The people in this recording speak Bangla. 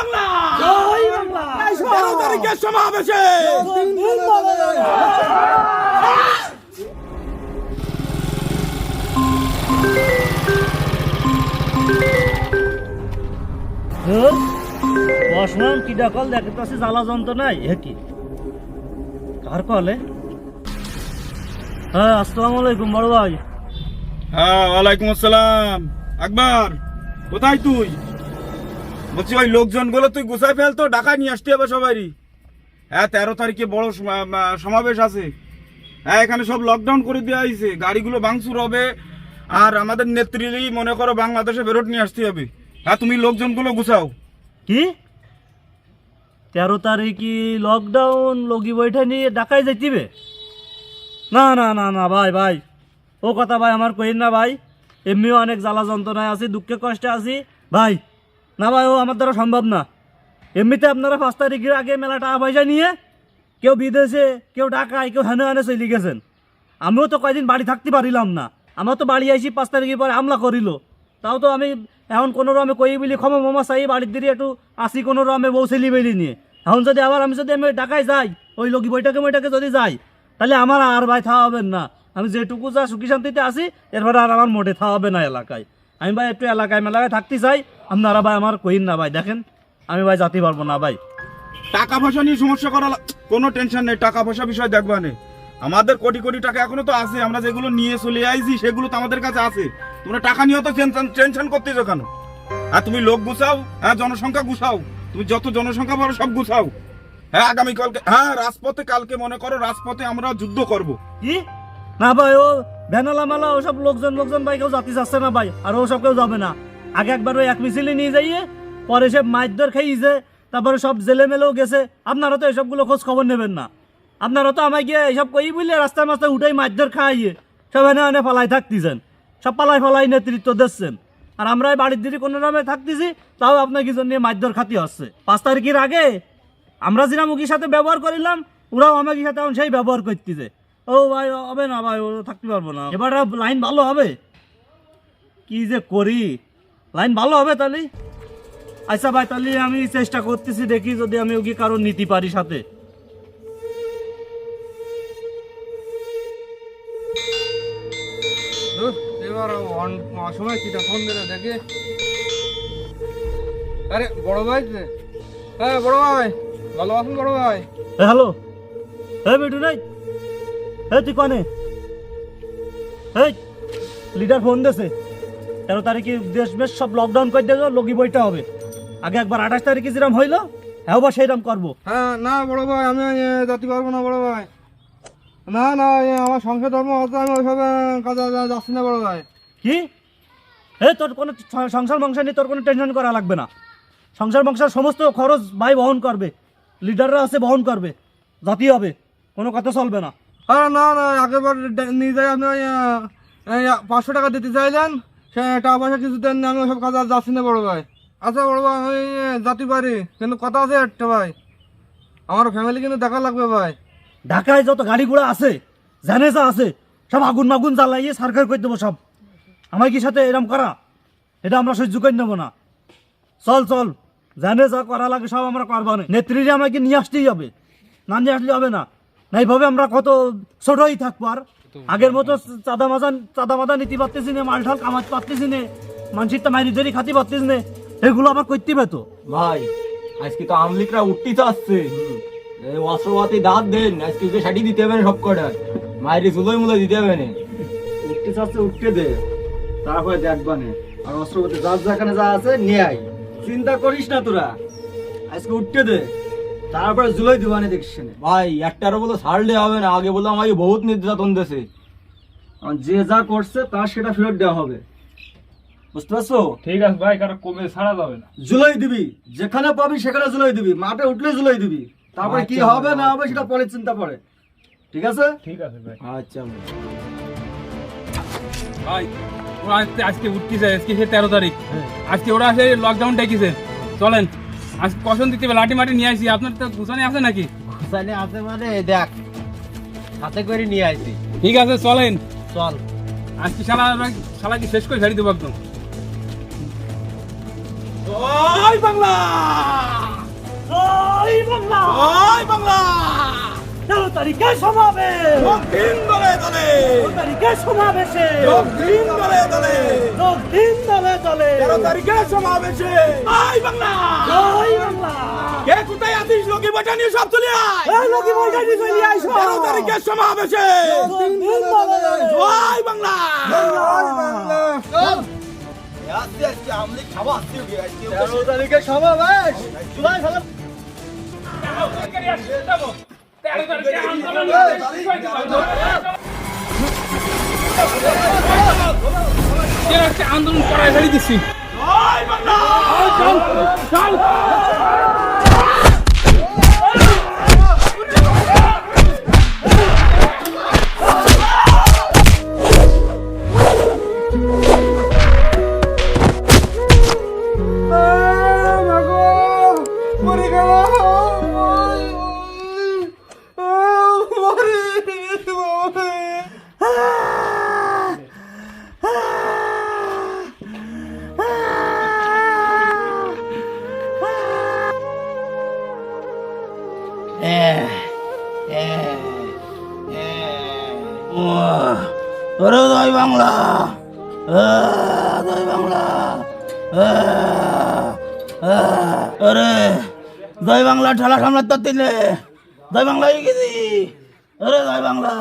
বাংলা। জয় বাংলা। তেরো তারিখের সমাবেশে। বসলাম কি ডাকল দেখতে পাচ্ছি জ্বালা যন্ত্রণাই হে কি? কার কলে হ্যাঁ আসসালামু আলাইকুম বড় ভাই। হ্যাঁ ওয়ালাইকুম আসসালাম। আকবর কোথায় তুই? বলছি, ওই লোকজনগুলো তুই গুছাই ফেল তো ঢাকায় নিয়ে আসতে হবে সবারই হ্যাঁ তেরো তারিখে বড় সমাবেশ আছে। হ্যাঁ এখানে সব লকডাউন করে দেওয়া হয়েছে গাড়িগুলো ভাঙচুর হবে। আর আমাদের নেত্রী মনে করো বাংলাদেশে বেরোট নিয়ে আসতে হবে। হ্যাঁ তুমি লোকজনগুলো গুছাও। কি তেরো তারিখে লকডাউন লগি বৈঠা নিয়ে ডাকাই যাইতিবে? না না না না, ভাই ভাই। ও কথা ভাই, আমার কইন না ভাই। এমনিও অনেক জ্বালা যন্ত্রণায় আছি, দুঃখে কষ্টে আছি। ভাই না ভাই, ও আমার দ্বারা সম্ভব না। এমনিতে আপনারা পাঁচ তারিখের আগে মেলা টাকা পয়সা নিয়ে কেউ বিদেশে, কেউ ঢাকায়, কেউ হেনে হেনে চলে গেছেন। আমিও তো কয়দিন বাড়ি থাকতে পারিলাম না। আমার তো বাড়ি আইসি পাঁচ তারিখের পরে হামলা করিল। তাও তো আমি এখন কোনো রমে কই বলি ক্ষমা মমা চাই বাড়ির দিকে একটু আসি কোনো রকমে বউ ছেলি বেলি নিয়ে। এখন যদি আবার আমি যদি আমি ঢাকায় যাই, ওই লগি বইটাকে বইটাকে যদি যাই, তাহলে আমার আর ভাই থাওয়া হবে না। আমি যেটুকু যা সুখী শান্তিতে আসি এরপরে আর আমার মোটে থাওয়া হবে না এলাকায়। আমি ভাই একটু এলাকায় মেলাকায় থাকতে চাই আপনারা ভাই আমার কইন না ভাই দেখেন। আমি ভাই যাতে পারব না ভাই। টাকা পয়সা নিয়ে সমস্যা করা কোনো টেনশন নেই টাকা পয়সা বিষয় দেখবা নে। আমাদের কোটি কোটি টাকা এখনও তো আছে আমরা যেগুলো নিয়ে চলে আইছি সেগুলো তো আমাদের কাছে আছে। তোমরা টাকা নিয়ে তো টেনশন করতেছো কেন? আর তুমি লোক গুছাও হ্যাঁ জনসংখ্যা গুছাও। তুমি যত জনসংখ্যা বড় সব গুছাও। হ্যাঁ আগামী কালকে হ্যাঁ রাজপথে কালকে মনে করো রাজপথে আমরা যুদ্ধ করব। কি? না ভাই ও ভ্যানালা মালা ওসব লোকজন লোকজন ভাই কেউ জাতি যাচ্ছে না ভাই আর ও সব কেউ যাবে না। আগে একবার ওই এক মিছিলে নিয়ে যাইয়ে, পরে সে মাইদর খাইছে তারপরে সব জেলে মেলেও গেছে। আপনারা তো এসবগুলো খোঁজ খবর নেবেন না। আপনারা তো আমায় গিয়ে এইসব কই বলে রাস্তায় মাস্তায় উঠাই মাইদর খাইয়ে, সব এনে এনে ফালাই থাকতেছেন। সব পালাই ফালাই নেতৃত্ব দিচ্ছেন। আর আমরা বাড়ির দিকে কোনো নামে থাকতেছি, তাও আপনার কিছু নিয়ে মাইদর খাতি হচ্ছে। পাঁচ তারিখের আগে আমরা যেরকম মুখির সাথে ব্যবহার করিলাম, ওরাও আমাকে সাথে এখন সেই ব্যবহার করতেছে। ও ভাই হবে না ভাই, ও থাকতে পারব না। এবার লাইন ভালো হবে। কি যে করি? লাইন ভালো হবে তাহলে? আচ্ছা ভাই তাহলে আমি চেষ্টা করতেছি দেখি যদি আমি ওকে কারও নিতে পারি সাথে। এবার অসময় কিটা ফোন দিলে দেখে। আরে বড় ভাই? হ্যাঁ বড় ভাই। ভালো আছেন বড় ভাই? হ্যালো। হে বিটু নাই? হে তুই কনে? এই লিডার ফোন দেছে। তেরো তারিখে দেশ বেশ সব লকডাউন করে দেবে লগি বইটা হবে। আগে একবার আঠাশ তারিখে যেরকম হইল হ্যাঁ বা সেইরকম করব। হ্যাঁ না বড় ভাই আমি যেতে পারব না বড় ভাই। না না আমার সংসার ধর্ম হচ্ছে আমি কাজে যা- যাচ্ছি না বড় ভাই। কি? এ তোর কোনো সংসার বংশা নিয়ে তোর কোনো টেনশন করা লাগবে না। সংসার বংশার সমস্ত খরচ ভাই বহন করবে। লিডাররা আছে বহন করবে। জাতি হবে কোনো কথা চলবে না। হ্যাঁ না না আগেবার ডে- নিয়ে যাই আপনি পাঁচশো টাকা দিতে চাইলেন। সে টাকা পয়সা কিছু দেন না, আমি ওসব কাজে আর যাচ্ছি না বড় ভাই। আচ্ছা বড় ভাই আমি যাতে পারি কিন্তু কথা আছে একটা ভাই। আমার ফ্যামিলি কিন্তু দেখা লাগবে ভাই। ঢাকায় যত গাড়ি ঘোড়া আছে জানেজা আছে সব আগুন মাগুন জ্বালাইয়ে সার্কার করে দেবো সব। আমার কি সাথে এরম করা? এটা আমরা সহ্য করে নেব না। চল চল জানে যা করা লাগে সব আমরা করব না। নেত্রীরে আমাকে নিয়ে আসতেই হবে। না নিয়ে আসলে হবে না। না এইভাবে আমরা কত ছোটই থাকব আর। আগের মতো চাঁদা মাজা চাঁদা মাদা নিতে পারতেছি না মাল ঢাল কামাতে পারতেছি না মানুষের তো ধরি খাতে পারতেছি না এগুলো আবার করতে হবে তো ভাই আজকে তো আমলিকরা উঠতে চাচ্ছে। অস্ত্রপাতি দাঁত দেন আজকে যে শাড়ি দিতে হবে সব কটা। মায়ের চুলোই মুলো দিতে হবে না। উঠতে চাচ্ছে উঠতে দে। তারপরে দেখবানে আর অস্ত্রপতি যার যেখানে যা আছে নিয়ে আয়। চিন্তা করিস না তোরা। আজকে উঠতে দে। তারপরে জুলাই দিবানে দেখিস নে। ভাই একটারও বলে ছাড়লে হবে না আগে বলে আমাকে বহুত নির্যাতন আর যে যা করছে তার সেটা ফেরত দেওয়া হবে। বুঝতে পারছ? ঠিক আছে ভাই কারও কমে ছাড়া যাবে না। জুলাই দিবি যেখানে পাবি সেখানে জুলাই দিবি মাঠে উঠলে জুলাই দিবি। তারপরে কি হবে না হবে সেটা পরে চিন্তা পরে ঠিক আছে? ঠিক আছে ভাই। আচ্ছা ভাই। ওরা আজকে আজকে উঠতেছে আজকে সে তেরো তারিখ। আজকে ওরা সে লকডাউন ডেকেছে চলেন। আজ কখন দিতে লাঠি মাটি নিয়ে আসি আপনার তো গুছানে আছে নাকি? গুছানে আছে মানে দেখ হাতে করে নিয়ে আসি ঠিক আছে চলেন। চল। আজকে শালা শালা কি শেষ করে ঝাড়ি দেবো একদম। জয় বাংলা! জয় বাংলা! জয় বাংলা! তারিখে সমাবেশ! দিন দলে দলে! তারিখে সমাবেশে! দিন দলে দলে! তারিখে সমাবেশে! জয় বাংলা! লোকি নিয়ে সব চলে আয়। এই লোকি বৈঠানি চলে তেরো তারিখে সমাবেশে। জয় বাংলা। আন্দোলন করাই ফেলে দিচ্ছি ওরে জয় বাংলা জয় বাংলা ওরে জয় বাংলা ঠেলা সামলাতে দিলে জয় বাংলা হয়ে গেছি ওরে জয় বাংলা